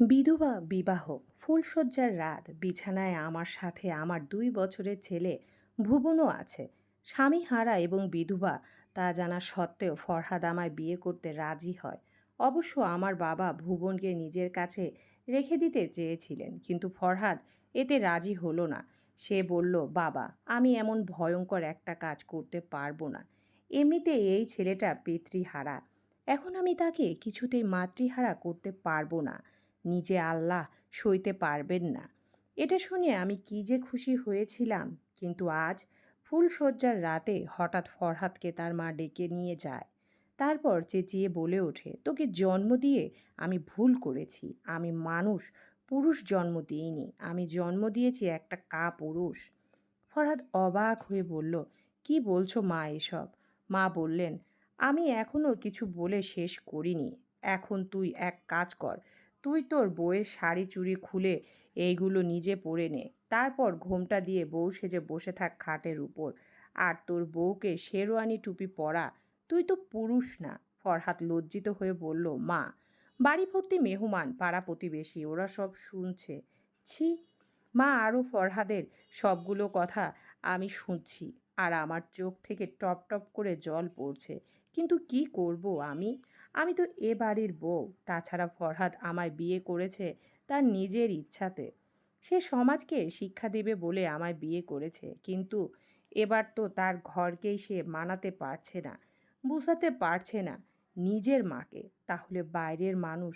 বিধবা বিবাহ, ফুলশয্যার রাত, বিছানায় আমার সাথে আমার দুই বছরের ছেলে ভুবনও আছে। স্বামী হারা এবং বিধবা, তা জানা সত্ত্বেও ফরহাদ আমায় বিয়ে করতে রাজি হয়। অবশ্য আমার বাবা ভুবনকে নিজের কাছে রেখে দিতে চেয়েছিলেন, কিন্তু ফরহাদ এতে রাজি হলো না। সে বলল, বাবা, আমি এমন ভয়ঙ্কর একটা কাজ করতে পারব না। এমনিতে এই ছেলেটা পিতৃহারা। এখন আমি তাকে কিছুতেই মাতৃহারা করতে পারব না। নিজে আল্লাহ সইতে পারবেন না। এটা শুনে আমি কি যে খুশি হয়েছিলাম, কিন্তু আজ ফুলশয্যার রাতে হঠাৎ ফরহাদকে তার মা ডেকে নিয়ে যায়। তারপর চেঁচিয়ে বলে ওঠে, তোকে জন্ম দিয়ে আমি ভুল করেছি। আমি মানুষ, পুরুষ জন্ম দিইনি। আমি জন্ম দিয়েছি একটা কা পুরুষ ফরহাদ অবাক হয়ে বলল, কি বলছো মা এসব? মা বললেন, আমি এখনও কিছু বলে শেষ করিনি। এখন তুই এক কাজ কর। তুই তোর বউয়ের শাড়ি চুড়ি খুলে এইগুলো নিজে পরে নে। তারপর ঘোমটা দিয়ে বউ সেজে বসে থাক খাটের উপর। আর তোর বউকে শেরওয়ানি টুপি পরা। তুই তো পুরুষ না। ফরহাদ লজ্জিত হয়ে বলল, মা বাড়ি ভর্তি মেহমান, পাড়া প্রতিবেশী, ওরা সব শুনছে। ছি, মা আরও ফরহাদের সবগুলো কথা আমি শুনছি। আর আমার চোখ থেকে টপ টপ করে জল পড়ছে। কিন্তু কি করব আমি? আমি তো এ বাড়ির বউ, তাছাড়া ফরহাদ আমায় বিয়ে করেছে তার নিজের ইচ্ছাতে। সে সমাজকে শিক্ষা দেবে বলে আমায় বিয়ে করেছে, কিন্তু এবার তো তার ঘরকেই সে মানাতে পারছে না, বুঝাতে পারছে না নিজের মাকে। তাহলে বাইরের মানুষ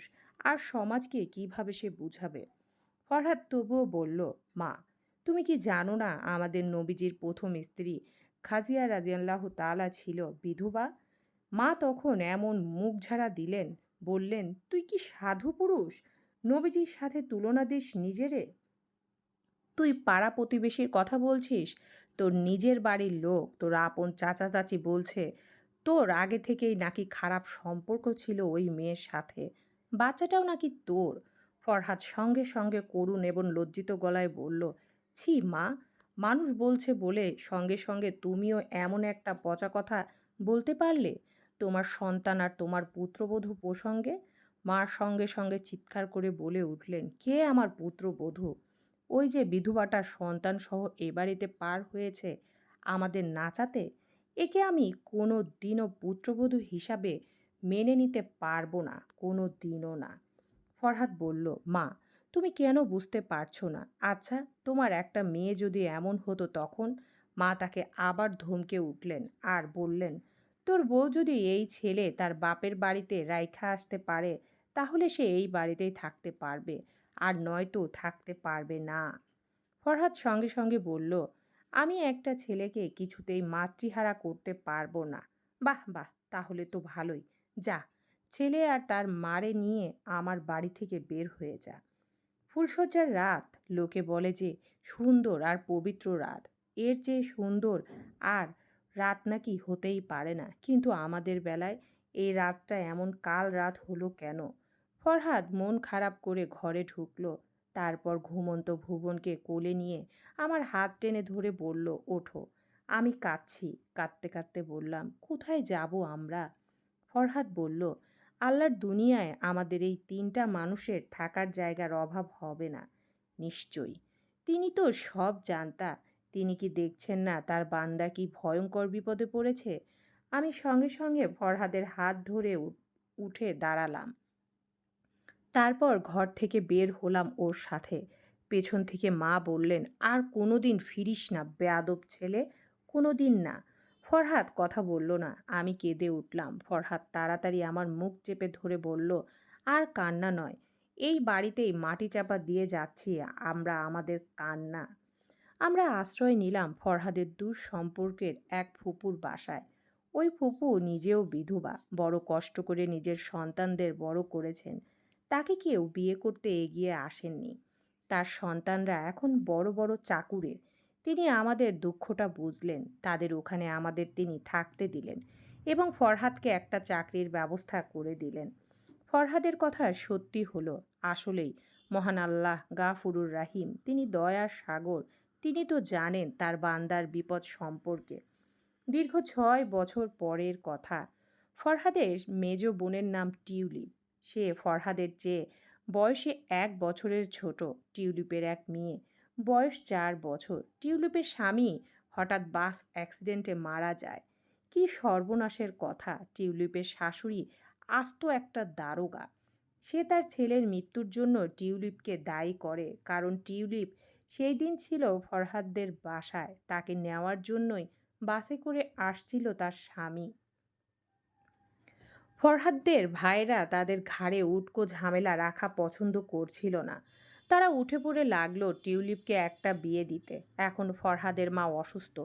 আর সমাজকে কীভাবে সে বুঝাবে? ফরহাদ তবুও বলল, মা, তুমি কি জানো না আমাদের নবীজির প্রথম স্ত্রী খাজিয়া রাজিয়াল্লাহ তালা ছিল বিধবা? মা তখন এমন মুখ ঝাড়া দিলেন, বললেন, তুই কি সাধু পুরুষ? নবীজির সাথে তুলনা দিস নিজেরে? তুই পাড়া প্রতিবেশীর কথা বলছিস? তোর নিজের বাড়ির লোক, তোর আপন চাচা চাচি বলছে, তোর আগে থেকেই নাকি খারাপ সম্পর্ক ছিল ওই মেয়ের সাথে। বাচ্চাটাও নাকি তোর। ফরহাদ সঙ্গে সঙ্গে করুণ এবং লজ্জিত গলায় বলল, ছি মা, মানুষ বলছে বলে সঙ্গে সঙ্গে তুমিও এমন একটা পচা কথা বলতে পারলে? তোমার সন্তান আর তোমার পুত্রবধূ প্রসঙ্গে মার সঙ্গে সঙ্গে চিৎকার করে বলে উঠলেন, কে আমার পুত্রবধূ? ওই যে বিধবাটার সন্তান সহ এ বাড়িতে পার হয়েছে আমাদের নাচাতে? একে আমি কোনো দিনও পুত্রবধূ হিসাবে মেনে নিতে পারব না কোনো দিনও না। ফরহাদ বলল, মা, তুমি কেন বুঝতে পারছ না? আচ্ছা তোমার একটা মেয়ে যদি এমন হতো তখন মা তাকে আবার ধমকে উঠলেন আর বললেন তোর বউ যদি এই ছেলে তার বাপের বাড়িতে রাইখা আসতে পারে, তাহলে সে এই বাড়িতেই থাকতে পারবে। আর নয়তো থাকতে পারবে না। ফরহাদ সঙ্গে সঙ্গে বলল, আমি একটা ছেলেকে কিছুতেই মাতৃহারা করতে পারব না। বাহ বাহ, তাহলে তো ভালোই। যা, ছেলে আর তার মারে নিয়ে আমার বাড়ি থেকে বের হয়ে যা ফুলশয্যার রাত, লোকে বলে যে সুন্দর আর পবিত্র রাত। এর চেয়ে সুন্দর আর রাত নাকি হতেই পারে না। কিন্তু আমাদের বেলায় এই রাতটা এমন কাল রাত হলো কেন? ফরহাদ মন খারাপ করে ঘরে ঢুকলো, তারপর ঘুমন্ত ভুবনকে কোলে নিয়ে আমার হাত টেনে ধরে বলল, ওঠো। আমি কাঁদছি, কাঁদতে কাঁদতে বললাম, কোথায় যাব আমরা? ফরহাদ বলল, আল্লাহর দুনিয়ায় আমাদের এই তিনটা মানুষের থাকার জায়গার অভাব হবে না। নিশ্চয়ই। তিনি তো সব জানতা। তিনি কি দেখছেন না তার বান্দা কি ভয়ঙ্কর বিপদে পড়েছে? আমি সঙ্গে সঙ্গে ফরহাদের হাত ধরে উঠে দাঁড়ালাম। তারপর ঘর থেকে বের হলাম ওর সাথে। পেছন থেকে মা বললেন, আর কোনো দিন ফিরিস না, বেয়াদব ছেলে কোনো দিন না। ফরহাদ কথা বলল না, আমি কেঁদে উঠলাম। ফরহাদ তাড়াতাড়ি আমার মুখ চেপে ধরে বলল, আর কান্না নয়, এই বাড়িতেই মাটি চাপা দিয়ে যাচ্ছি, আমরা আমাদের কান্না আমরা আশ্রয় নিলাম ফরহাদের দূর সম্পর্কের এক ফুপুর বাসায়। ওই ফুপু নিজেও বিধবা, বড় কষ্ট করে নিজের সন্তানদের বড় করেছেন। তাকে কেউ বিয়ে করতে এগিয়ে আসেননি। তার সন্তানরা এখন বড় বড় চাকুরে তিনি আমাদের দুঃখটা বুঝলেন, তাদের ওখানে আমাদের তিনি থাকতে দিলেন এবং ফরহাদকে একটা চাকরির ব্যবস্থা করে দিলেন। ফরহাদের কথা সত্যি হলো, আসলেই মহান আল্লাহ গাফুরুর রাহিম, তিনি দয়ার সাগর তিনি তো জানেন তার বান্দার বিপদ সম্পর্কে। দীর্ঘ ছয় বছর পরের কথা। ফরহাদের মেজ বোনের নাম টিউলিপ। সে ফরহাদের চেয়ে বয়সে এক বছরের ছোট টিউলিপের এক মেয়ে। বয়স চার বছর। টিউলিপের স্বামী হঠাৎ বাস অ্যাক্সিডেন্টে মারা যায়। কি সর্বনাশের কথা, টিউলিপের শাশুড়ি আস্ত একটা দারোগা। সে তার ছেলের মৃত্যুর জন্য টিউলিপকে দায়ী করে, কারণ টিউলিপ সেই দিন ছিল ফরহাদদের বাসায়। তাকে নেওয়ার জন্যই বাসে করে আসছিল তার স্বামী। ফরহাদদের ভাইরা তাদের ঘাড়ে উটকো ঝামেলা রাখা পছন্দ করছিল না। তারা উঠে পড়ে লাগল টিউলিপকে একটা বিয়ে দিতে। এখন ফরহাদের মা অসুস্থ।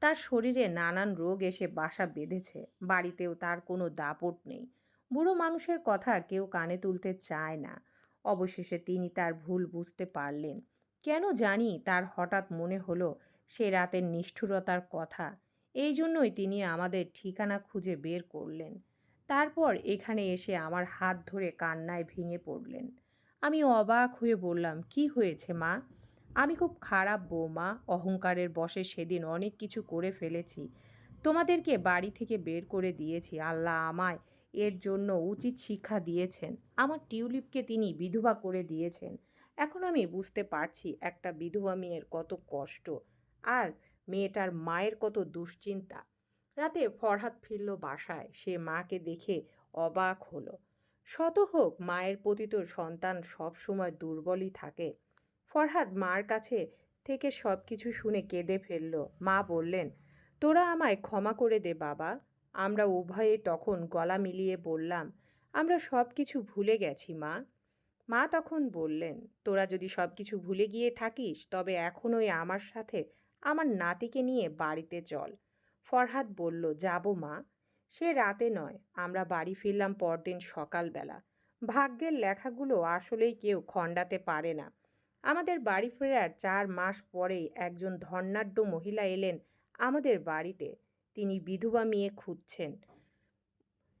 তার শরীরে নানান রোগ এসে বাসা বেঁধেছে। বাড়িতেও তার কোনো দাপট নেই। বুড়ো মানুষের কথা কেউ কানে তুলতে চায় না। অবশেষে তিনি তার ভুল বুঝতে পারলেন। কেন জানি তার হঠাৎ মনে হলো সে রাতের নিষ্ঠুরতার কথা। এই জন্যই তিনি আমাদের ঠিকানা খুঁজে বের করলেন। তারপর এখানে এসে আমার হাত ধরে কান্নায় ভেঙে পড়লেন। আমি অবাক হয়ে বললাম, কি হয়েছে মা? আমি খুব খারাপ বৌমা। অহংকারের বশে সেদিন অনেক কিছু করে ফেলেছি। তোমাদেরকে বাড়ি থেকে বের করে দিয়েছি। আল্লাহ আমায় এর জন্য উচিত শিক্ষা দিয়েছেন। আমার টিউলিপকে তিনি বিধবা করে দিয়েছেন। এখন আমি বুঝতে পারছি একটা বিধবা মেয়ের কত কষ্ট আর মেয়েটার মায়ের কত দুশ্চিন্তা। রাতে ফরহাদ ফিরল বাসায়, সে মাকে দেখে অবাক হলো। শত হোক মায়ের প্রতি তো সন্তান সবসময় দুর্বলই থাকে। ফরহাদ মার কাছে থেকে সব কিছু শুনে কেঁদে ফেলল। মা বললেন, তোরা আমায় ক্ষমা করে দে বাবা। আমরা উভয়ে তখন গলা মিলিয়ে বললাম, আমরা সব কিছু ভুলে গেছি মা। মা তখন বললেন, তোরা যদি সব কিছু ভুলে গিয়ে থাকিস, তবে এখনই আমার সাথে আমার নাতিকে নিয়ে বাড়িতে চল। ফরহাদ বলল, যাব মা। সে রাতে নয়, আমরা বাড়ি ফিরলাম পরদিন সকালবেলা। ভাগ্যের লেখাগুলো আসলেই কেউ খণ্ডাতে পারে না। আমাদের বাড়ি ফেরার চার মাস পরেই একজন ধর্নাঢ্য মহিলা এলেন আমাদের বাড়িতে। তিনি বিধবা মেয়ে খুঁজছেন।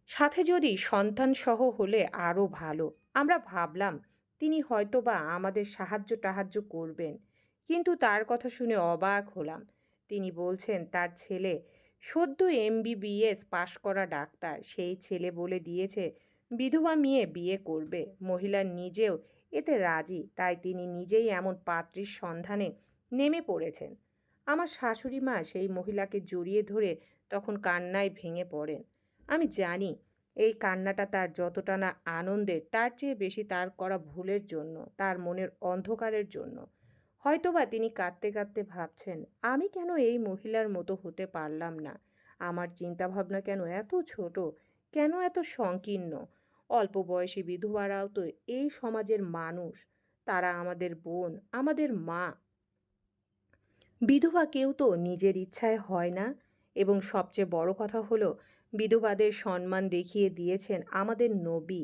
সাথে যদি সন্তান সহ হলে আরও ভালো। আমরা ভাবলাম, তিনি হয়তোবা আমাদের সাহায্য টাহায্য করবেন। কিন্তু তার কথা শুনে অবাক হলাম। তিনি বলছেন, তার ছেলে সদ্য এমবিবিএস পাশ করা ডাক্তার। সেই ছেলে বলে দিয়েছে, বিধবা মেয়ে বিয়ে করবে। মহিলা নিজেও এতে রাজি। তাই তিনি নিজেই এমন পাত্রীর সন্ধানে নেমে পড়েছেন। আমার শাশুড়ি মা সেই মহিলাকে জড়িয়ে ধরে তখন কান্নায় ভেঙে পড়েন। আমি জানি এই কান্নাটা তার যতটা না আনন্দের, তার চেয়ে বেশি তার করা ভুলের জন্য, তার মনের অন্ধকারের জন্য। হয়তোবা তিনি কাঁদতে কাঁদতে ভাবছেন, আমি কেন এই মহিলার মতো হতে পারলাম না? আমার চিন্তাভাবনা কেন এত ছোট? কেন এত সংকীর্ণ? অল্প বয়সী বিধবারাও তো এই সমাজের মানুষ। তারা আমাদের বোন, আমাদের মা। বিধবা কেউ তো নিজের ইচ্ছায় হয় না। এবং সবচেয়ে বড় কথা হলো বিধবাদের সম্মান দেখিয়ে দিয়েছেন আমাদের নবী।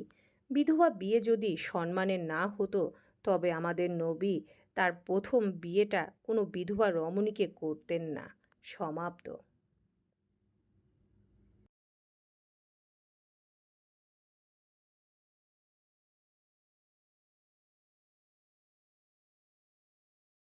বিধবা বিয়ে যদি সম্মানের না হতো, তবে আমাদের নবী তার প্রথম বিয়েটা কোনো বিধবা রমণীকে করতেন না। সমাপ্ত।